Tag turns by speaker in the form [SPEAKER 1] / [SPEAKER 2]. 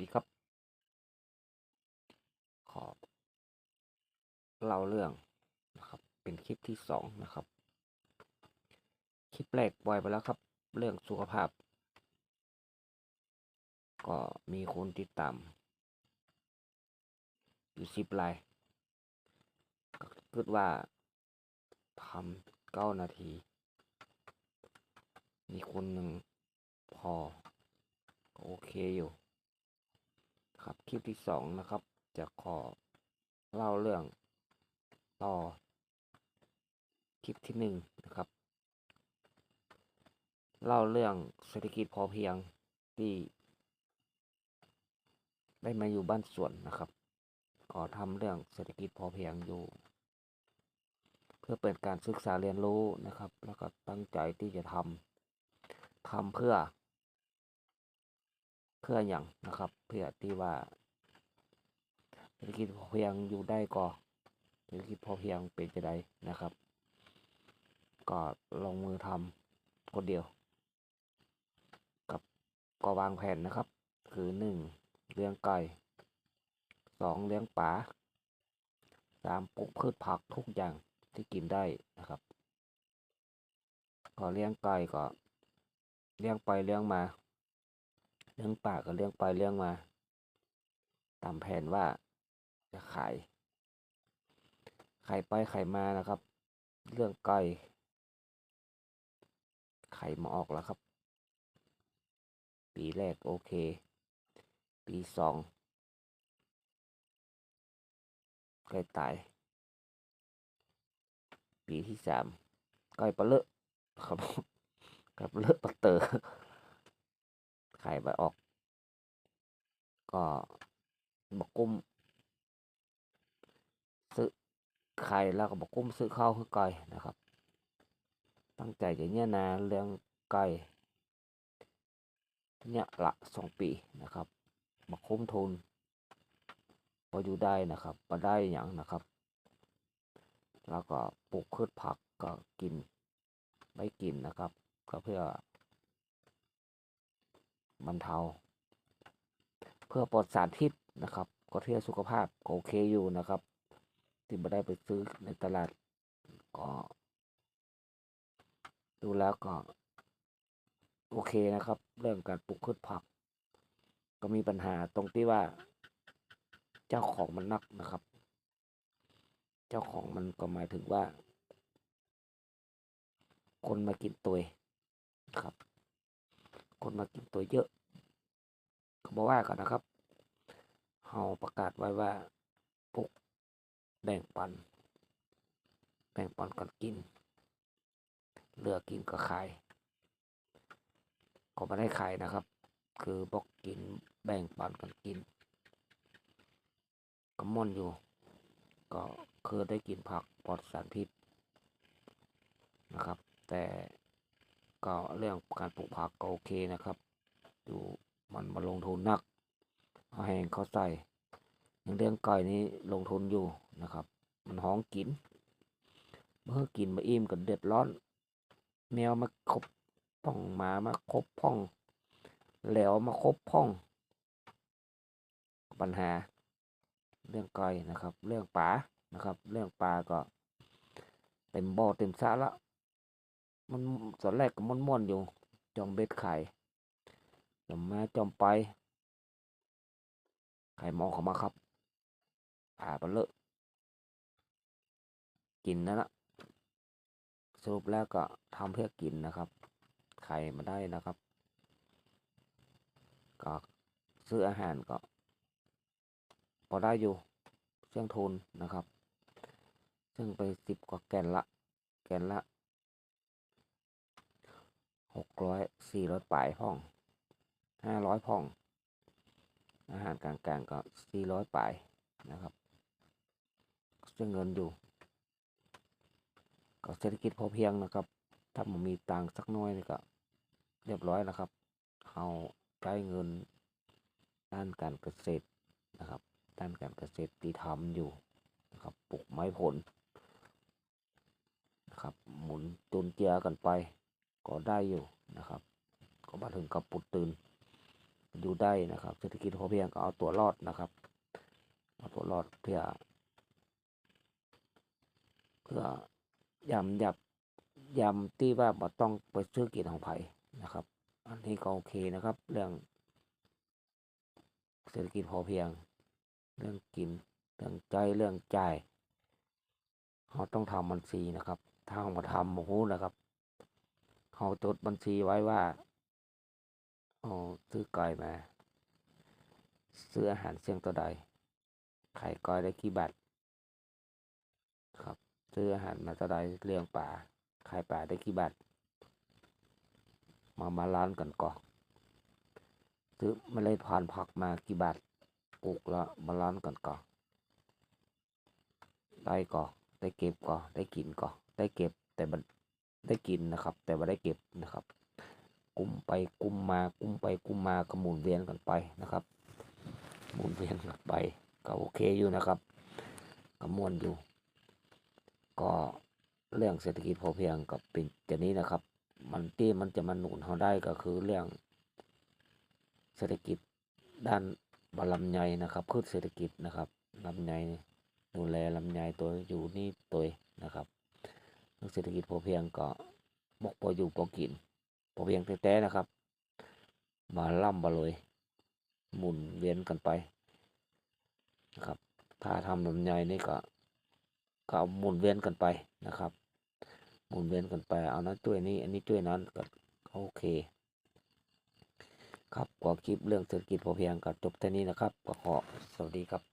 [SPEAKER 1] ดีครับ ขอเล่าเรื่องนะครับ เป็นคลิปที่สองนะครับ คลิปแรกปล่อยไปแล้วครับ เรื่องสุขภาพ ก็มีคนติดตามอยู่สิบไลน์ก็คิดว่าทำเก้านาที มีคนหนึ่งพอ โอเคอยู่ ครับคลิปที่สองนะครับ จะขอเล่าเรื่องต่อคลิปที่หนึ่งนะครับ เล่าเรื่องเศรษฐกิจพอเพียงที่ได้มาอยู่บ้านสวนนะครับ ก็ทำเรื่องเศรษฐกิจพอเพียงอยู่ เพื่อเป็นการศึกษาเรียนรู้นะครับ แล้วก็ตั้งใจที่จะทำทำเพื่อ พื่ออย่างนะครับ เพื่อที่ว่าเศรษฐกิจพอเพียงอยู่ได้ก็เศรษฐกิจพอเพียงเป็นจะได้นะครับ ก็ลงมือทำคนเดียว กับก็วางแผนนะครับ คือหนึ่งเลี้ยงไก่สองเลี้ยงปลาสามปลูกพืชผักทุกอย่างที่กินได้นะครับ ก็เลี้ยงไก่ก็เลี้ยงไปเลี้ยงมา เลี้ยงปากก็เลี้ยงไปเลี้ยงมา ตามแผนว่าจะขายขายไปขายมานะครับ เรื่องไก่ไข่มาออกแล้วครับ ปีแรกโอเค ปีสองไก่ตาย ปีที่สามไก่ปลาเลอะครับก่ปลาเลอะปลาเตอร์ ไข่ไปออก ก็บกกุ้มซื้อไข่แล้วก็บกกุ้มซื้อข้าวให้ไก่นะครับ ตั้งใจจะเนี่ยนาเรื่องไก่เนี่ยละสองปีนะครับมาคุ้มทุนพออยู่ได้นะครับมาได้อย่างนะครับ แล้วก็ปลูกพืชผักก็กินไม่กินนะครับ ก็เพื่อ บรรเทา เพื่อปลอดสารพิษนะครับ ก็เพื่อสุขภาพก็โอเคอยู่นะครับ ที่ไม่ได้ไปซื้อในตลาด ก็ ดูแล้วก็ โอเคนะครับ เรื่องการปลูกพืชผัก ก็มีปัญหาตรงที่ว่า เจ้าของมันนักนะครับ เจ้าของมันก็หมายถึงว่า คนมากินตัวครับ คนมากินตัวเยอะก็บอกว่ากันนะครับเราประกาศไว้ว่าปลูกแบ่งปัน แบ่งปันกันกิน เหลือกินก็ขาย ก็ไม่ได้ขายนะครับ คือบอกกินแบ่งปันกันกินก็ม่อนอยู่ ก็คือได้กินผักปลอดสารพิษนะครับ แต่ ก็เรื่องการปลูกผักก็โอเคนะครับ ดูมันมาลงทุนนักเอาแหงเขาใส่อย่างเรื่องไก่นี้ลงทุนอยู่นะครับ มันห้องกินเมื่อกินมาอิ่มก็เดือดร้อน แมวมาคบพ่องหมามาคบพ่อง แล้วมาคบพ่อง ปัญหา เรื่องไก่นะครับ เรื่องป่านะครับ เรื่องปลาก็เต็มบ่อเต็มสระละ มันตอนแรกก็ม่วนๆอยู่ จอมเบ็ดไข่จอมมาจอมไป ไข่มองเข้ามาครับป่าไปเลอะกินนั่นละสรุปแล้วก็ทำเพื่อกินนะครับ ไข่มาได้นะครับ ก็ซื้ออาหารก็พอได้อยู่เครื่องทุนนะครับ ซึ่งไปสิบกว่าแกนละ แกนละ หกร้อยสี่ร้อยปลายพ่องห้าร้อยพ่อง อาหารกลางๆก็สี่ร้อยปลายนะครับซึ่งเงินอยู่ ก็เศรษฐกิจพอเพียงนะครับ ถ้าผมมีตังค์สักน้อยนี่ก็ เรียบร้อยแล้วครับเอาใช้เงินด้านการเกษตรนะครับด้านการเกษตรที่ทำอยู่นะครับปลูกไม้ผลนะครับหมุนจนเจียกันไป ก็ได้อยู่นะครับ ก็มาถึงกับปุดตื่นอยู่ได้นะครับเศรษฐกิจพอเพียงก็เอาตัวรอดนะครับเอาตัวรอดเพื่อ เพื่อยำยับยำที่ว่าบ่ต้องไปซื้อกินของไผนะครับ อันนี้ก็โอเคนะครับ เรื่อง เศรษฐกิจพอเพียง เรื่องกิน เรื่องใจเรื่องใจเขาต้องทำบัญชีนะครับ ถ้าเขามาทำโอ้โหนะครับ เขาจดบัญชีไว้ว่าเอาซื้อกไก่มา ซื้ออาหารเสี่ยงตัวใดไข่ก้อยได้กี่บาทครับ ซื้ออาหารมาตัวใดเลี้ยงป่าขายป่าได้กี่บาทมามาล้านกันก่อนซื้อเมล็ดพันธุ์ผักมากี่บาทปลูกแล้วมาล้านกันก่อนได้ก่อนได้เก็บก่อนได้กินก่อนได้เก็บแต่มัน ได้กินนะครับ แต่ว่าได้เก็บนะครับ กุมไปกุมมากุมไปกุมมาก็หมุนเวียนกันไปนะครับ หมุนเวียนกันไป ก็โอเคอยู่นะครับก็ม่วนอยู่ ก็เรื่องเศรษฐกิจพอเพียงกับเป็นอย่านี้นะครับ มันที่มันจะมาหนุนเขาได้ก็คือเรื่อง เศรษฐกิจด้านบลำไยนะครับพืชเศรษฐกิจนะครับลำไยดูแลลำไยตัวอยู่นี่ตัวนะครับ เศรษฐกิจพอเพียงก็บอกพออยู่พอกินพอเพียงแท้ๆนะครับ มาล่ำมาเลยหมุนเวียนกันไปนะครับ ถ้าทำลำไยนี่ก็ก็หมุนเวียนกันไปนะครับ หมุนเวียนกันไป เอานั้นช่วยนี้ อันนี้ช่วยนั้นก็โอเค ครับก็คลิปเรื่องเศรษฐกิจพอเพียงก็จบแค่นี้นะครับก็ขอสวัสดีครับ